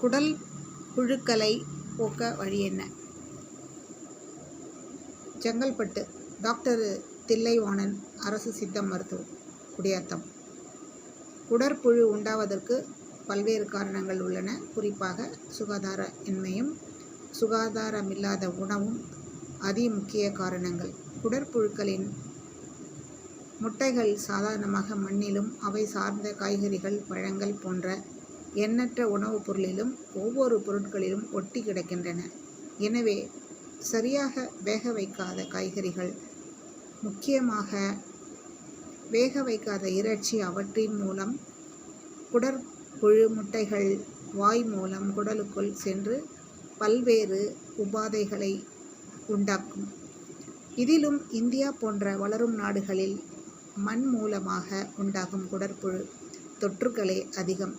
குடல் புழுக்களை போக்க வழி என்ன? செங்கல்பட்டு டாக்டர் தில்லைவாணன் அரசு சித்த மருத்துவம் குடியாத்தம். குடற்புழு உண்டாவதற்கு பல்வேறு காரணங்கள் உள்ளன. குறிப்பாக சுகாதார இன்மையும் சுகாதாரமில்லாத உணவும் அதி முக்கிய காரணங்கள் குடற்புழுக்களின் முட்டைகள் சாதாரணமாக மண்ணிலும் அவை சார்ந்த காய்கறிகள் பழங்கள் போன்ற எண்ணற்ற உணவுப் பொருளிலும் ஒவ்வொரு பொருட்களிலும் ஒட்டி கிடக்கின்றன. எனவே சரியாக வேக வைக்காத காய்கறிகள் முக்கியமாக வேக வைக்காத இறைச்சி அவற்றின் மூலம் குடற்புழு முட்டைகள் வாய் மூலம் குடலுக்குள் சென்று பல்வேறு உபாதைகளை உண்டாக்கும். இதிலும் இந்தியா போன்ற வளரும் நாடுகளில் மண் மூலமாக உண்டாகும் குடற்புழு தொற்றுகளே அதிகம்.